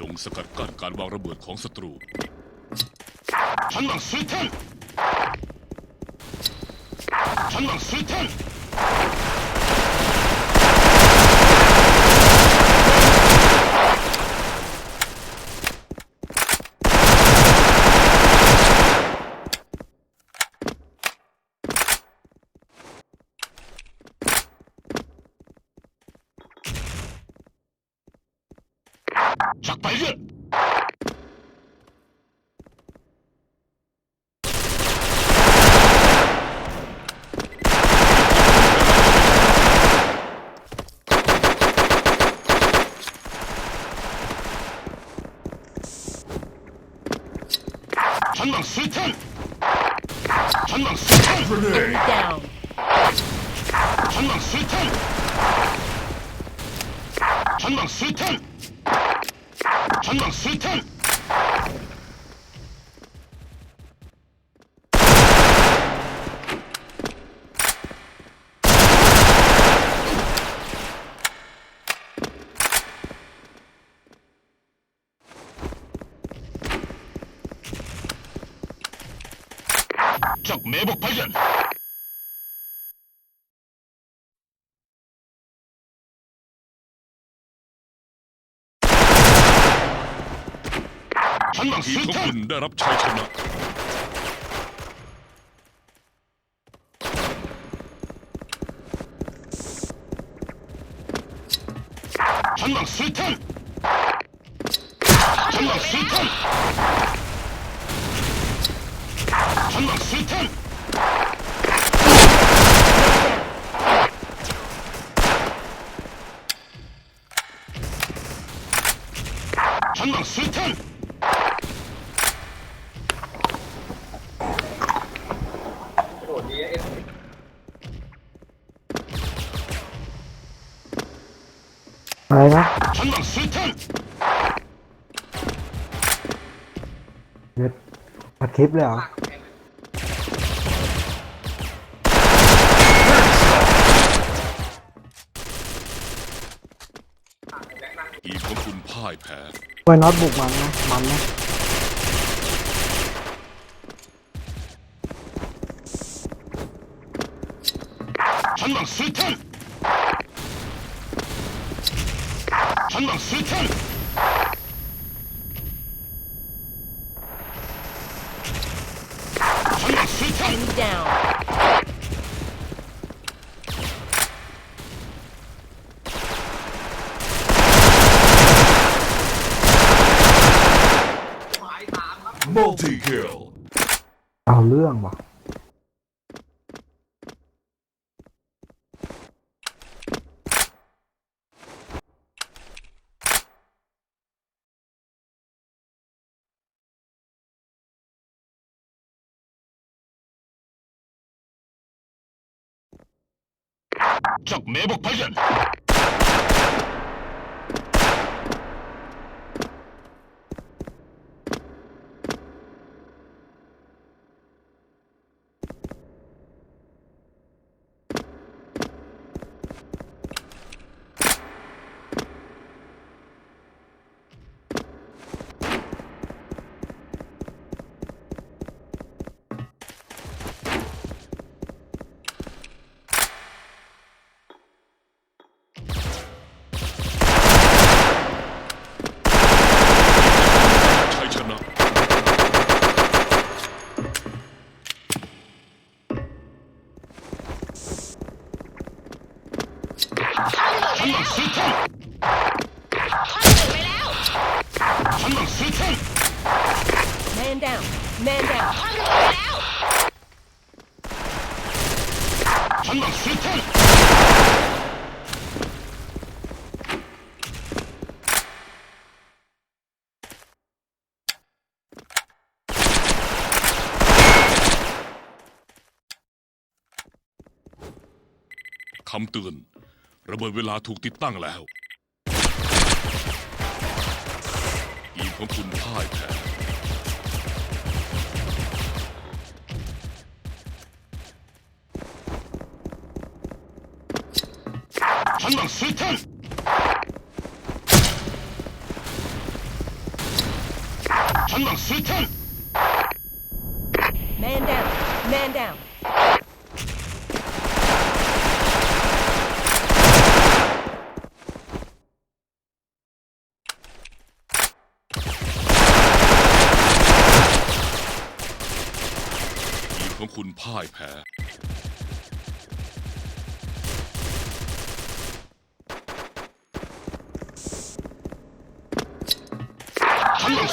จงสกัดกั้นการวางระเบิดของศัตรูฉันหลังซื้ท่านฉันหลังซื้ท่าน 적 발견! 전방 수탄! 전방 수탄! Down. 전방 수탄! 전방 수탄! 전방 수탄! 적 매복 발견! 전방 수탄 나랍 잘참아. 전방 수탄 전방 수탄 전방 수탄 전방 수탄 เยอะเอ็นอะไรนะเน็ตปัดคลิปเลยเหรอ ทีมของคุณพ่ายแพ้ ไว้น็อตบุกมันนะ มันนะ 전방 수탄! 전방 수탄! 전방 수탄! Enemy down. multi kill เอาเรื่องว่ะ 적 매복 발견! Man down. Man down. ฉันต้องซื้อท่านคำเตือน ระเบิดเวลาถูกติดตั้งแล้ว อีกของคุณพ่ายแพ้ 전방 수탄! 전방 수탄! Man down. Man down. 이ทีมของคุณพ่ายแพ้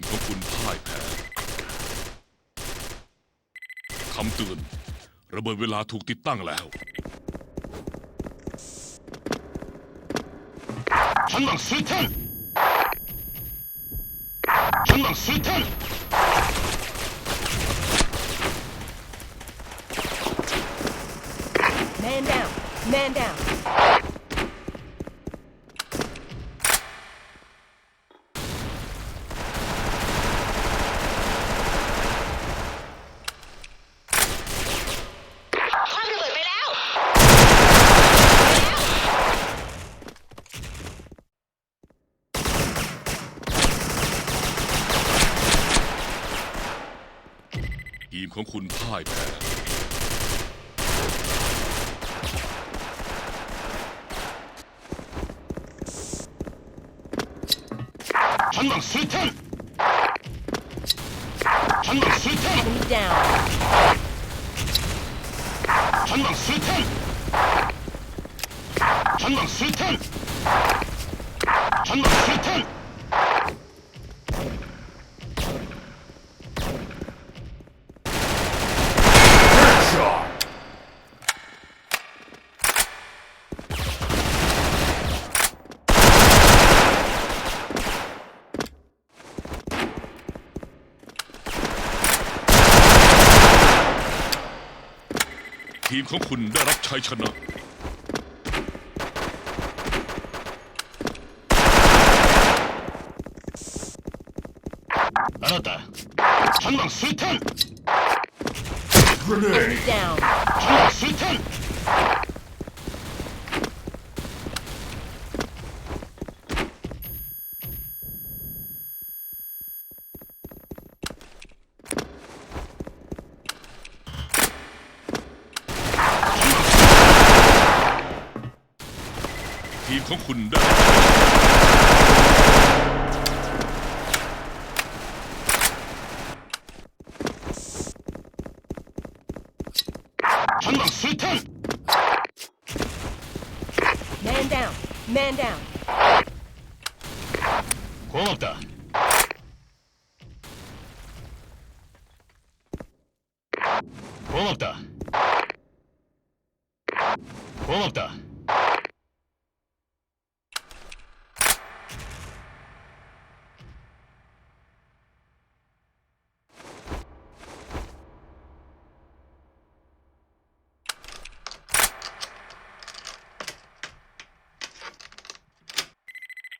มของคุณพ่ายแพ้คำเตือน ระเบิดเวลาถูกติดตั้งแล้ว 전방 수탄! 전방 수탄! Man down. Man down. ของคุณพ่ายแพ้ฉันหลังสุดท่านฉันหลังสุดท่าน Enemy down. ฉันหลังสุดท่านฉันหลังสุดท่านฉันหลังสุดท่าน ทีมของคุณได้รับชัยชนะあなた3番スータン Grenade. down. ทีมของคุณได้ฉันหลัสุดท่าน Man down. Man down.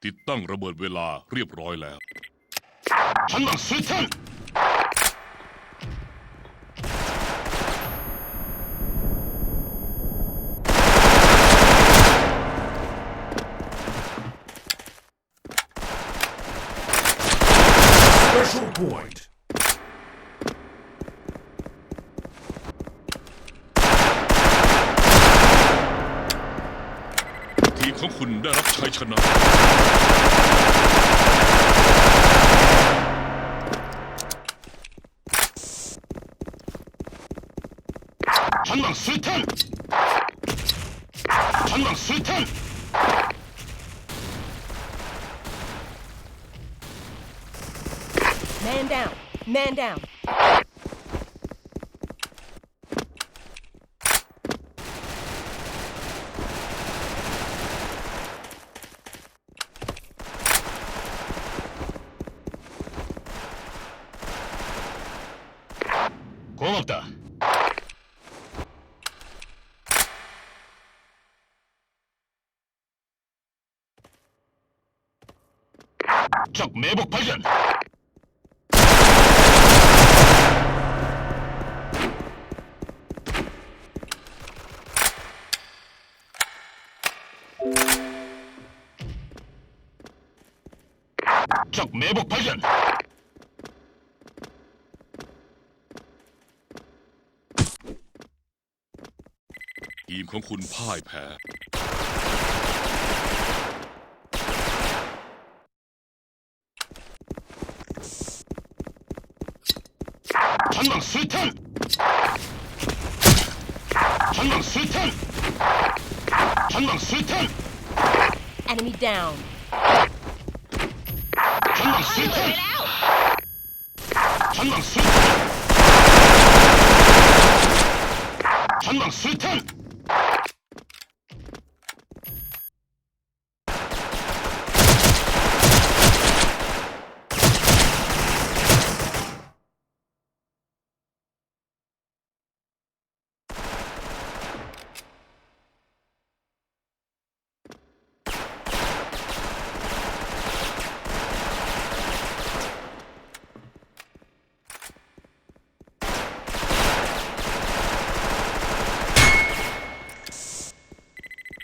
ติดตั้งระเบิดเวลาเรียบร้อยแล้ว ฉันต้องซื้อท่าน ของคุณได้รับชัยชนะ 전방 수탄! 전방 수탄! Man down. Man down. 고맙다. 적 매복 발견. 적 매복 발견. ของคุณพ่ายแพ้ 전방 수탄. 전방 수탄. 전방 수탄. Enemy down. 전방 수탄. 전방 수탄. 전방 수탄.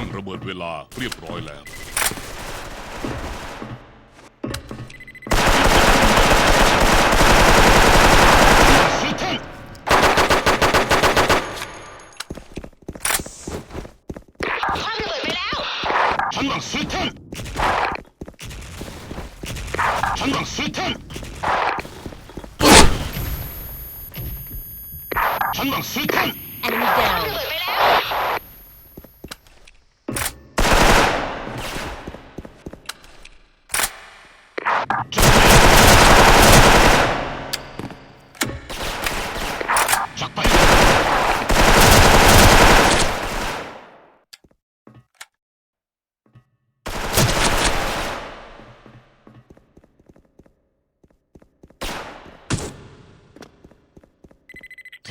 ้งระเบิดเวลาเรียบร้อยแล้ว ความระเบิดไปแล้ว ฉันต้องซื้อท่น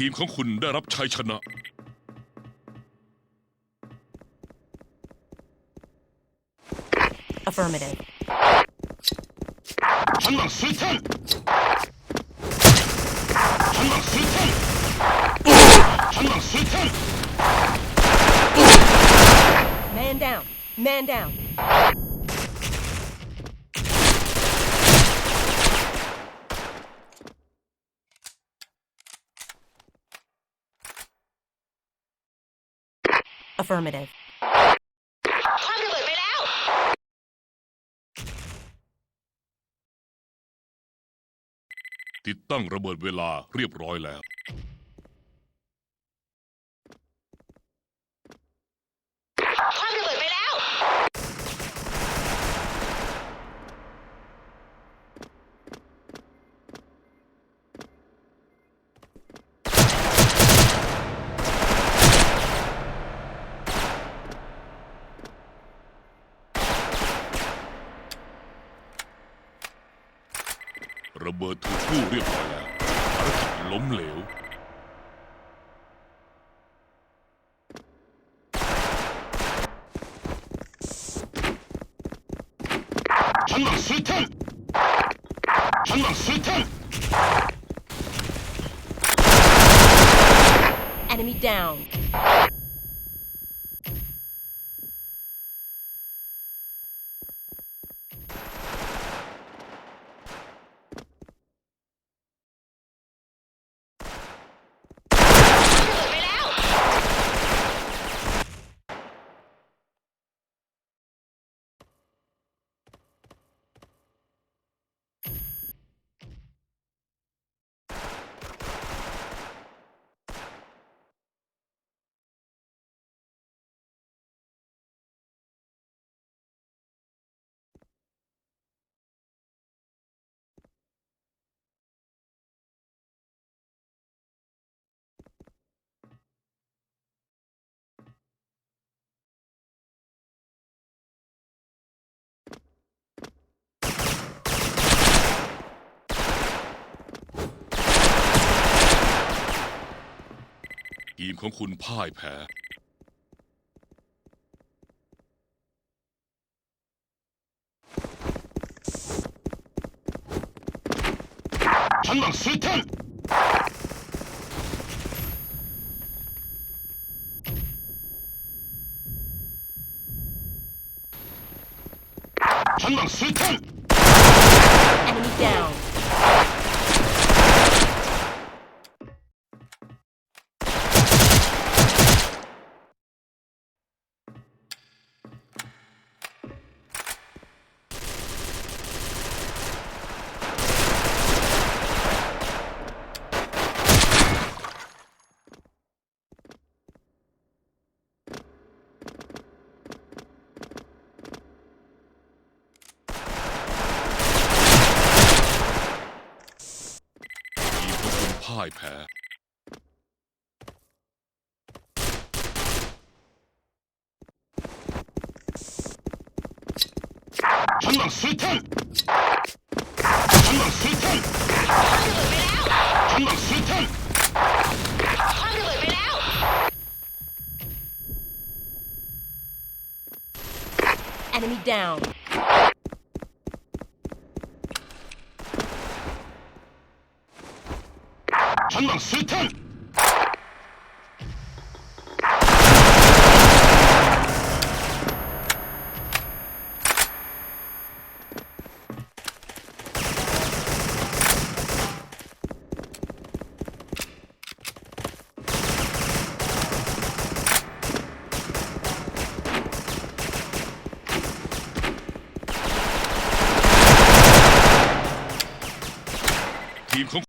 ทีมของคุณได้รับชัยชนะฉันหวันซื้อท่านฉันมาซื้อท่านฉันมาซื้อท่าน Man down. Man down. Affirmative. ติดตั้งระเบิดเวลาเรียบร้อยแล้ว ระเบิดถูกกู้เรียบร้อยแล้วภารกิจล้มเหลว 전방 수탄. 전방 수탄. Enemy down. ทีมของคุณพ่ายแพ้ 전방 수탄! 전방 수탄! Enemy down. high pair. Enemy down. 전방